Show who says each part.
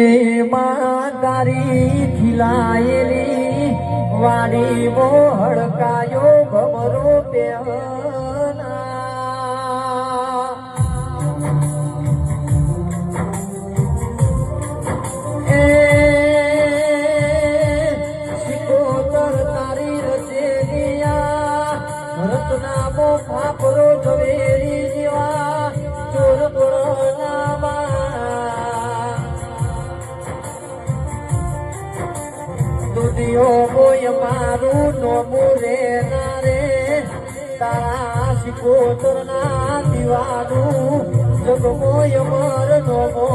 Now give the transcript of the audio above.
Speaker 1: માં તારી ખીલાયેલી વાડી મોહડકાયો ભમરો પહેના એ શિકોતર તારી રચેલિયા ભરતના મો ફાફરો દુધિયો મોય મારું નોમું રે ના રે. તારા શિકોતર ના દીવાનું જગ મોય મર નો મોર ખાવજે